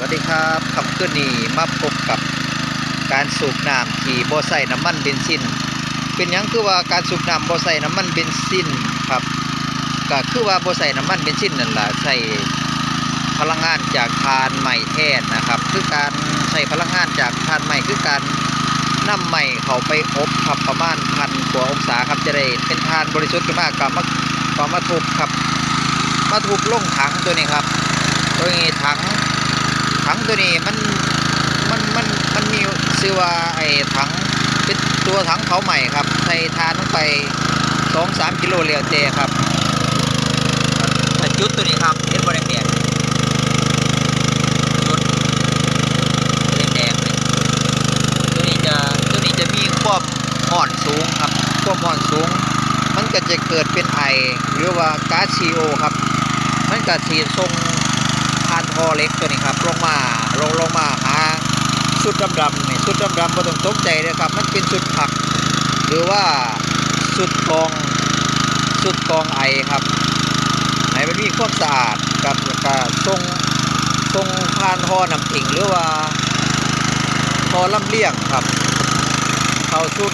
วัสดีครับคำขึ้นนี้มาพบกับการสูบน้ำที่บ่ใส่น้ำมันเบนซิน เป็นยังคือว่าการสูบน้ำบ่ใส่น้ำมันเบนซินครับก็คือว่าบ่ใส่น้ำมันเบนซินนั่นแหละใส่พลังงานจากถ่านใหม่แทนนะครับ คือการใช้พลังงานจากถ่านใหม่คือการนำใหม่เขาไปอบครับประมาณพันกว่าองศาครับจะได้เป็นถ่านบริสุทธิ์ขึ้นมากกับมาก็มาทุบครับมาทุบลงถังตัวนี้ครับตัวนี้ถัง ถังตัวนี้มันมันมันมันมีชื่อว่าไอ้ถังเป็นตัวถังเผาใหม่ครับใส่ทานลงไปสองสามกิโลเรียวเตครับแต่จุดตัวนี้ครับเห็นบริเวณจุดแดงๆเลยตัวนี้จะตัวนี้จะมีความอ่อนสูงครับความอ่อนสูง มันก็จะเกิดเป็นไอหรือว่าก๊าซซีโอครับ มันก็สีทรงพาน ทอเล็กตัวนี้ครับลงมาลงลงมาหาสุดดำๆนี่สุดดำๆบ่ต้องตกใจเลยครับ มันเป็นสุดผัก หรือว่าสุดกองสุดกองไอครับให้มันมีความสะอาดกับกับทรงทรงพานทอนำถิงหรือว่าทอลำเลียงครับ เข้าสุด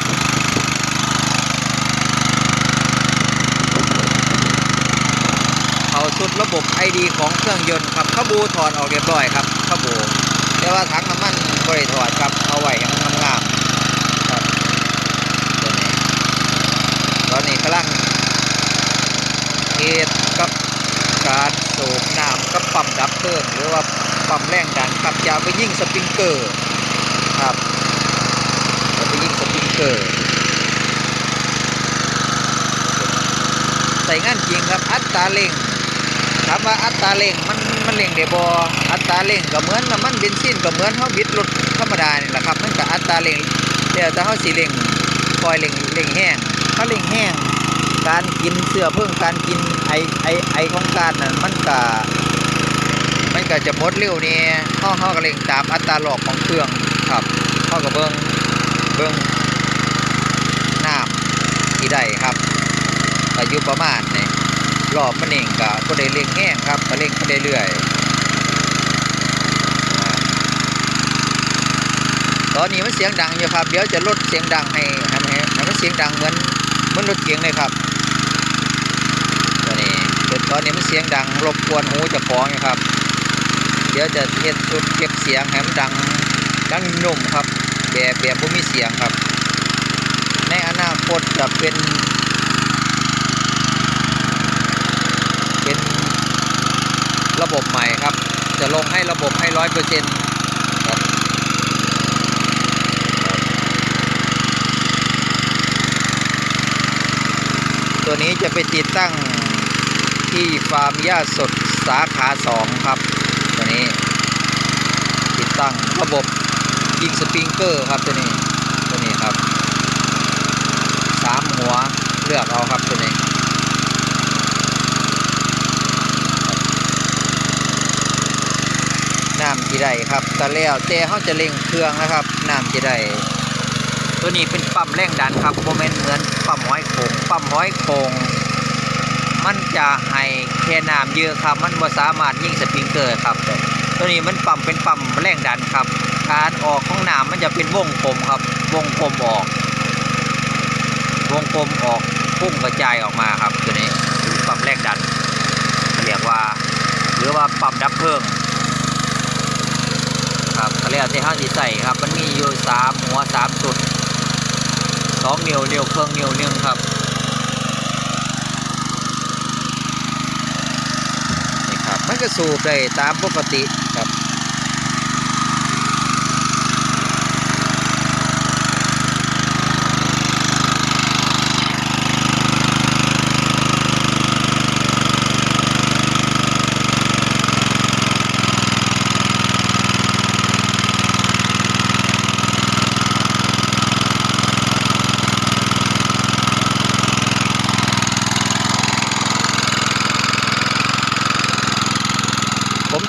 เขาชุดระบบ ID ของเครื่องยนต์ครับขบูถอดออกเรียบร้อยครับขบูแต่ว่าถังน้ำมันบริถอดครับเอาไว้ให้มันงามๆครับตัวนี้ตอนนี้กำลังเทสกับการสูบน้ำกับปั๊มดับเพลิงหรือว่าปั๊มแรงดันครับยาไปยิ่งสปริงเกอร์ครับยาไปยิ่งสปริงเกอร์ใส่งานจริงครับอัตราเร่ง ถามว่าอัตราเร่งมันมันเร่งได้บ่อัตราเร่งก็เหมือนน้ำมันเบนซินก็เหมือนเฮาบิดรถธรรมดานี่แหละครับมันก็อัตราเร่งแล้วแต่เฮาสิเร่งปล่อยเร่งเร่งแห้งถ้าเร่งแห้งการกินเสื้อเพิ่งการกินไอไอไอของการนั่นมันก็มันก็จะหมดเร็วนี่เฮาเฮาก็เร่งตามอัตราหลอกของเครื่องครับเฮาก็เบิ่งเบิ่งน้ำที่ได้ครับอายุประมาณนี่ รอบมันเองก็บ่ได้เร่งแห้งครับก็เร่งไปเรื่อยตอนนี้มันเสียงดังอยู่ครับเดี๋ยวจะลดเสียงดังให้ให้มันให้มันเสียงดังเหมือนเหมือนรถเก๋งเลยครับตัวนี้ตอนนี้มันเสียงดังรบกวนหูจะฟ้องอยู่ครับ เดี๋ยวจะเฮ็ดชุดเก็บเสียงให้มันดังดังนุ่มครับแบบแบบบ่มีเสียงครับ ในอนาคตจะเป็น เป็นระบบใหม่ครับ จะลงให้ระบบให้ร้อยเปอร์เซ็นต์ครับตัวนี้จะไปติดตั้งที่ฟาร์มหญ้าสดสาขาสองครับ ตัวนี้ ติดตั้งระบบยิงสปริงเกอร์ครับตัวนี้ตัวนี้ครับสามหัวเลือกเอาครับตัวนี้ น้ำที่ ได้ครับก็แล้วแต่เขาจะเร่งเครื่องนะครับน้ำที่ได้ตัวนี้เป็นปั๊มแรงดันครับโมเมนเหมือนปั๊มห้อยโขงปั๊มห้อยโขงมันจะให้แค่น้ำเยอะครับมันบ่สามารถยิงสปริงเกอร์ครับ ตัวนี้มันปั๊มเป็นปั๊มแรงดันครับการออกของน้ำมันจะเป็นวงกลมครับ วงกลมออก วงกลมออกพุ่งกระจายออกมาครับตัวนี้ปั๊มแรงดันเรียกว่า หรือว่าปั๊มดับเพลิง ครับเขาเรียกที่ห้าสีใส่ครับ มันมีอยู่สามหัวสามจุดสองนิ้วนิ้วเครื่องนิ้วหนึ่งครับนี่ครับ มันก็สูบได้ตามปกติ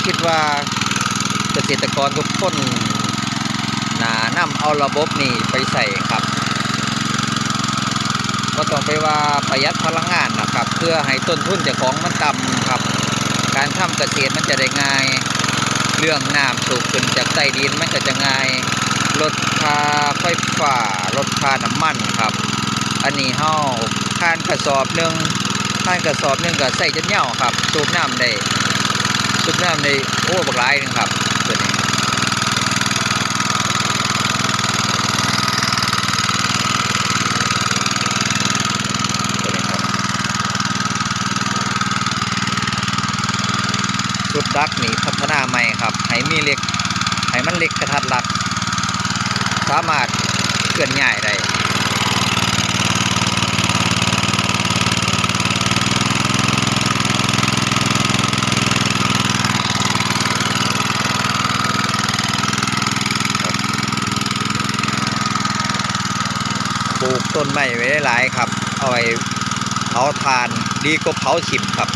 คิดว่าเกษตรกรทุกคนนานำเอาระบบนี้ไปใส่ครับก็ต้องไปว่าประหยัดพลังงานนะครับ เพื่อให้ต้นทุนเจ้าของมันต่ำครับ การทำเกษตรมันจะได้ง่าย เรื่องน้ำสูบขึ้นจากใต้ดินมันก็จะง่ายลดค่าไฟฟ้าลดค่าน้ำมันครับ อันนี้เฮาค่านกระสอบหนึ่งค่านกระสอบหนึ่งก็ใส่จนเหย่าครับ สูบน้ำได้ สูบน้ำได้โอ้บักหลายหนึงครับตัวนี้ชุดดักนี่พัฒนาใหม่ครับให้มีเล็กให้มันเล็กกระทัดรัดสามารถเคลื่อนย้ายได้ ปลูก ต้นไม้ไว้หลายครับ เอาไว้เผาทานดีกว่าเผาฉิมครับ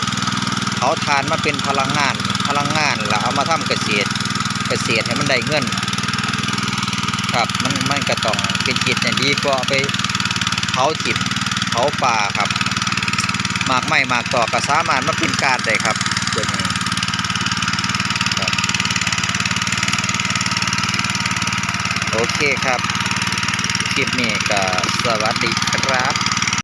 เผาทานมาเป็นพลังงานพลังงานแล้วเอามาทำเกษตรเกษตรให้มันได้เงินครับมันมันก็ต้องเป็นจิตเนี่ยดีกว่าเอาไปเผาฉิมเผาป่าครับหมากไม้หมากต่อก็สามารถมาเป็นการได้ครับตัวนี้โอเคครับ ลิปนี้ก็สวัสดีครับ